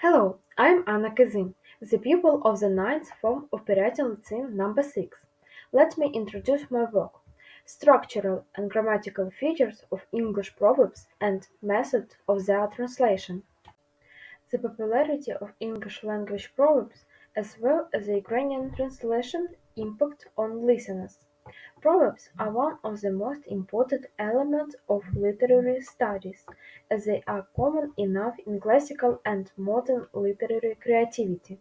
Hello, I'm Anna Kazin, the pupil of the ninth form of Piratian number 6. Let me introduce my work, Structural and Grammatical Features of English Proverbs and Method of their Translation. The popularity of English language proverbs as well as the Ukrainian translation impact on listeners. Proverbs are one of the most important elements of literary studies, as they are common enough in classical and modern literary creativity.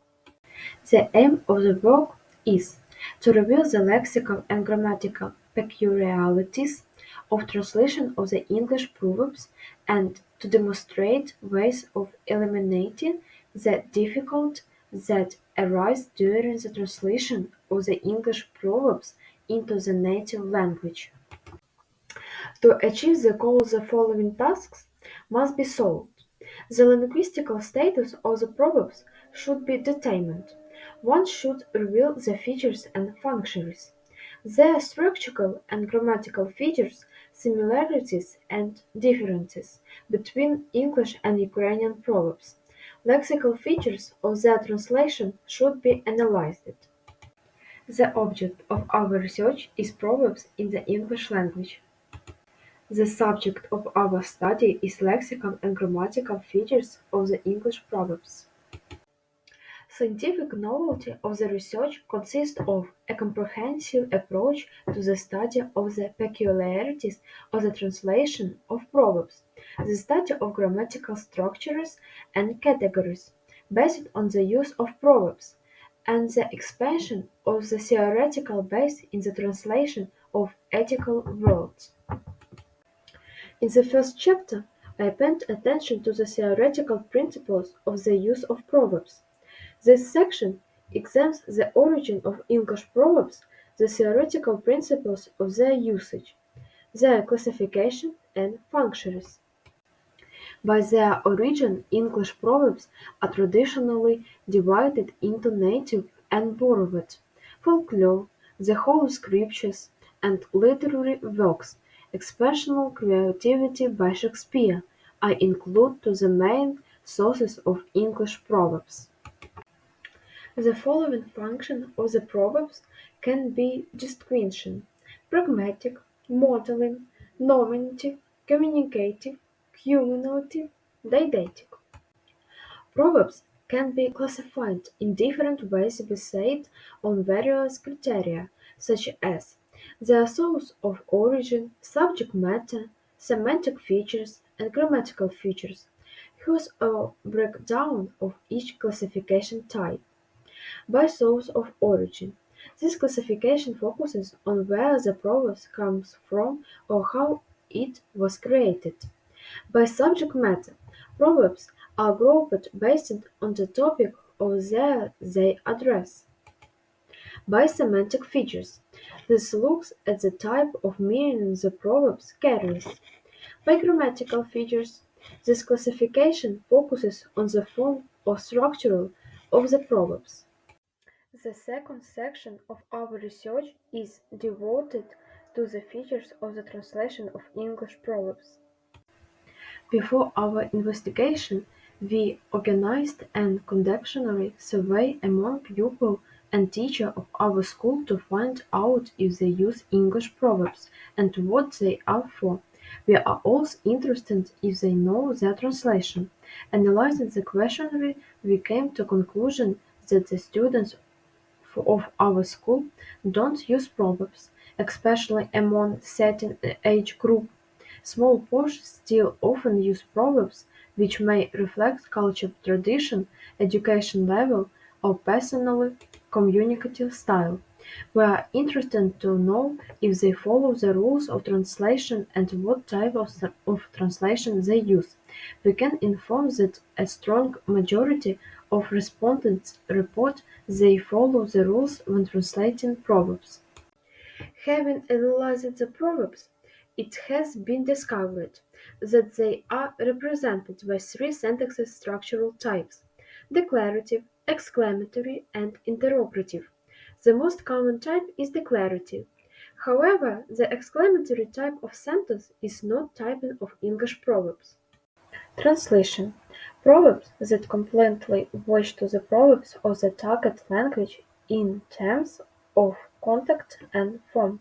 The aim of the work is to reveal the lexical and grammatical peculiarities of translation of the English proverbs and to demonstrate ways of eliminating the difficulties that arise during the translation of the English proverbs into the native language. To achieve the goal the following tasks must be solved. The linguistical status of the proverbs should be determined. One should reveal the features and functions, their structural and grammatical features, similarities and differences between English and Ukrainian proverbs. Lexical features of their translation should be analyzed. The object of our research is proverbs in the English language. The subject of our study is lexical and grammatical features of the English proverbs. Scientific novelty of the research consists of a comprehensive approach to the study of the peculiarities of the translation of proverbs, the study of grammatical structures and categories based on the use of proverbs, and the expansion of the theoretical base in the translation of ethical words. In the first chapter, I paid attention to the theoretical principles of the use of proverbs. This section examines the origin of English proverbs, the theoretical principles of their usage, their classification and functions. By their origin, English proverbs are traditionally divided into native and borrowed. Folklore, the Holy Scriptures, and literary works, exceptional creativity by Shakespeare, are included to the main sources of English proverbs. The following functions of the proverbs can be distinguished: pragmatic, modeling, nominative, communicative, cumulative, didactic. Proverbs can be classified in different ways based on various criteria, such as their source of origin, subject matter, semantic features, and grammatical features. Here's a breakdown of each classification type. By source of origin. This classification focuses on where the proverb comes from or how it was created. By subject matter, proverbs are grouped based on the topic of their they address. By semantic features, this looks at the type of meaning the proverb carries. By grammatical features, this classification focuses on the form or structure of the proverbs. The second section of our research is devoted to the features of the translation of English proverbs. Before our investigation, we organized an conductionary survey among pupils and teachers of our school to find out if they use English proverbs and what they are for. We are also interested if they know their translation. Analyzing the questionnaire, we came to conclusion that the students of our school don't use proverbs, especially among certain age group. Small portions still often use proverbs, which may reflect culture, tradition, education level, or personal communicative style. We are interested to know if they follow the rules of translation and what type of, of translation they use. We can inform that a strong majority of respondents report they follow the rules when translating proverbs. Having analyzed the proverbs, it has been discovered that they are represented by three syntax structural types: declarative, exclamatory, and interrogative. The most common type is declarative. However, the exclamatory type of sentence is not type of English proverbs. Translation Proverbs that completely match to the proverbs of the target language in terms of context and form.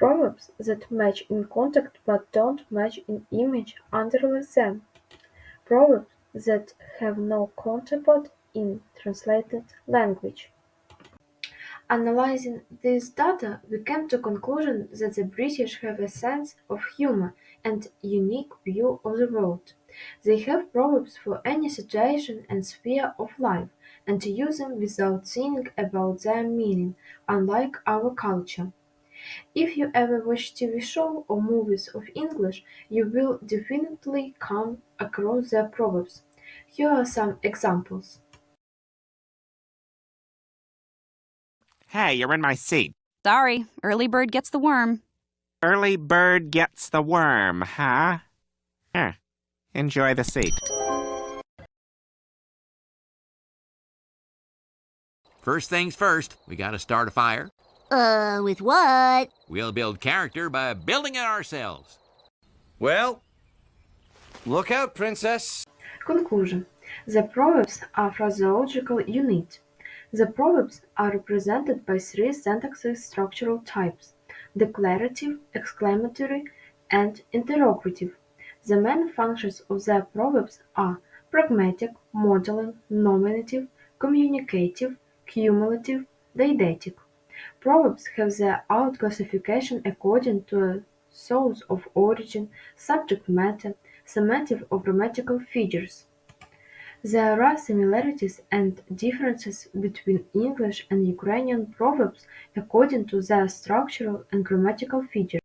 Proverbs that match in context but don't match in image underline them. Proverbs that have no counterpart in translated language. Analyzing this data, we came to conclusion that the British have a sense of humor and unique view of the world. They have proverbs for any situation and sphere of life, and use them without thinking about their meaning, unlike our culture. If you ever watch TV shows or movies of English, you will definitely come across their proverbs. Here are some examples. Hey, you're in my seat. Sorry, early bird gets the worm. Early bird gets the worm, huh? Huh. Enjoy the seat. First things first, we gotta start a fire. Uh, with what? We'll build character by building it ourselves. Well, look out, princess. Conclusion The proverbs are phraseological units. The proverbs are represented by three syntactic structural types declarative, exclamatory, and interrogative. The main functions of the proverbs are pragmatic, modeling, nominative, communicative, cumulative, didactic. Proverbs have their own classification according to source of origin, subject matter, semantic or grammatical features. There are similarities and differences between English and Ukrainian proverbs according to their structural and grammatical features.